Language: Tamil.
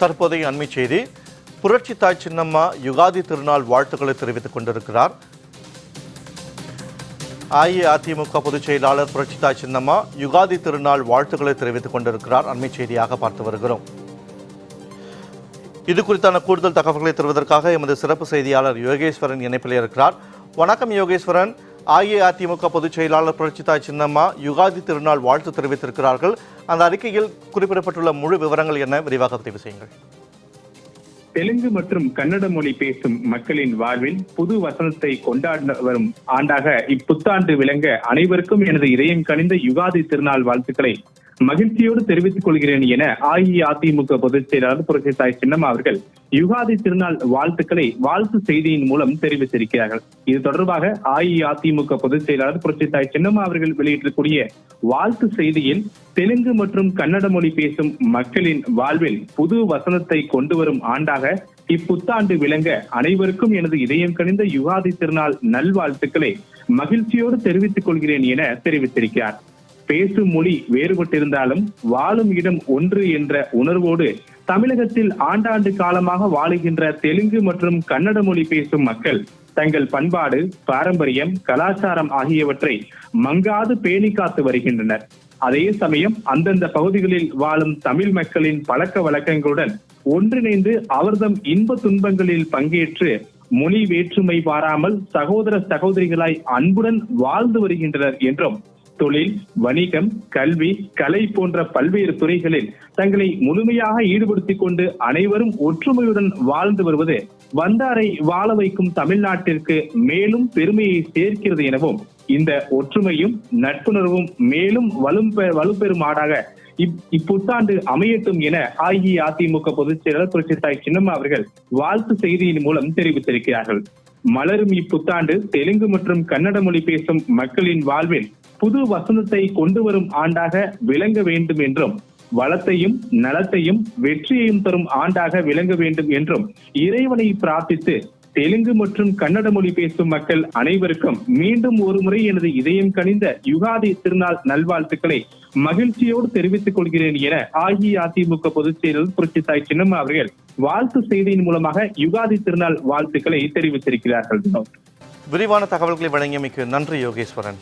தற்போதைய அண்மை செய்தி. புரட்சி தாய் சின்னம்மா யுகாதி திருநாள் வாழ்த்துக்களை தெரிவித்துக் கொண்டிருக்கிறார். அஇஅதிமுக பொதுச் செயலாளர் புரட்சி தாய் சின்னம்மா யுகாதி திருநாள் வாழ்த்துக்களை தெரிவித்துக் கொண்டிருக்கிறார். அண்மை செய்தியாக பார்த்து வருகிறோம். இது குறித்தான கூடுதல் தகவல்களை தருவதற்காக எமது சிறப்பு செய்தியாளர் யோகேஸ்வரன் இணைப்பில் இருக்கிறார். வணக்கம் யோகேஸ்வரன். அஇஅதிமுக பொதுச் செயலாளர் புரட்சித்தாய் சின்னம்மா யுகாதி திருநாள் வாழ்த்து தெரிவித்திருக்கிறார்கள். அந்த அறிக்கையில் குறிப்பிடப்பட்டுள்ள முழு விவரங்கள் என்ன? விரிவாக பதிவு செய்யுங்கள். தெலுங்கு மற்றும் கன்னட மொழி பேசும் மக்களின் வாழ்வில் புது வசனத்தை கொண்டாட வரும் ஆண்டாக இப்புத்தாண்டு விளங்க அனைவருக்கும் எனது இதயம் கனிந்த யுகாதி திருநாள் வாழ்த்துக்களை மகிழ்ச்சியோடு தெரிவித்துக் கொள்கிறேன் என அஇஅதிமுக பொதுச் செயலாளர் புரட்சி தாய் சின்னம்மா அவர்கள் யுகாதி திருநாள் வாழ்த்துக்களை வாழ்த்து செய்தியின் மூலம் தெரிவித்திருக்கிறார்கள். இது தொடர்பாக அஇஅதிமுக பொதுச் செயலாளர் புரட்சி தாய் சின்னம்மா அவர்கள் வெளியிட்டிருக்கூடிய வாழ்த்து செய்தியில் தெலுங்கு மற்றும் கன்னட மொழி பேசும் மக்களின் வாழ்வில் புது வசனத்தை கொண்டு வரும் ஆண்டாக இப்புத்தாண்டு விளங்க அனைவருக்கும் எனது இதயம் கணிந்த யுகாதி திருநாள் நல்வாழ்த்துக்களை மகிழ்ச்சியோடு தெரிவித்துக் கொள்கிறேன் என தெரிவித்திருக்கிறார். பேசும் மொழி வேறுபட்டிருந்தாலும் வாழும் இடம் ஒன்று என்ற உணர்வோடு தமிழகத்தில் ஆண்டாண்டு காலமாக வாழுகின்ற தெலுங்கு மற்றும் கன்னட மொழி பேசும் மக்கள் தங்கள் பண்பாடு பாரம்பரியம் கலாச்சாரம் ஆகியவற்றை மங்காது பேணி காத்து வருகின்றனர். அதே சமயம் அந்தந்த பகுதிகளில் வாழும் தமிழ் மக்களின் பழக்க வழக்கங்களுடன் ஒன்றிணைந்து அவர்தம் இன்ப துன்பங்களில் பங்கேற்று மொழி வேற்றுமை பாராமல் சகோதர சகோதரிகளாய் அன்புடன் வாழ்ந்து வருகின்றனர் என்றும் தொழில் வணிகம் கல்வி கலை போன்ற பல்வேறு துறைகளில் தங்களை முழுமையாக ஈடுபடுத்திக் கொண்டு அனைவரும் ஒற்றுமையுடன் வாழ்ந்து வருவது வந்தாரை வாழ வைக்கும் தமிழ்நாட்டிற்கு மேலும் பெருமையை சேர்க்கிறது எனவும் இந்த ஒற்றுமையும் நட்புணர்வும் மேலும் வலும் வலுப்பெறும் ஆடாக இப்புத்தாண்டு அமையட்டும் என அஇஅதிமுக பொதுச் செயலாளர் புரட்சி தாய் சின்னம்மா அவர்கள் வாழ்த்து செய்தியின் மூலம் தெரிவித்திருக்கிறார்கள். மலரும் இப்புத்தாண்டு தெலுங்கு மற்றும் கன்னட மொழி பேசும் மக்களின் வாழ்வில் புது வசந்தத்தை கொண்டு வரும் ஆண்டாக விளங்க வேண்டும் என்றும் வளத்தையும் நலத்தையும் வெற்றியையும் தரும் ஆண்டாக விளங்க வேண்டும் என்றும் இறைவனை பிரார்த்தித்து தெலுங்கு மற்றும் கன்னட மொழி பேசும் மக்கள் அனைவருக்கும் மீண்டும் ஒருமுறை எனது இதயம் கனிந்த யுகாதி திருநாள் நல்வாழ்த்துக்களை மகிழ்ச்சியோடு தெரிவித்துக் கொள்கிறேன் என அஇஅதிமுக பொதுச் செயலர் புரட்சி தாய் சின்னம்மா அவர்கள் வாழ்த்து செய்தியின் மூலமாக யுகாதி திருநாள் வாழ்த்துக்களை தெரிவித்திருக்கிறார்கள். விரிவான தகவல்களை வழங்கியமைக்கு நன்றி யோகேஸ்வரன்.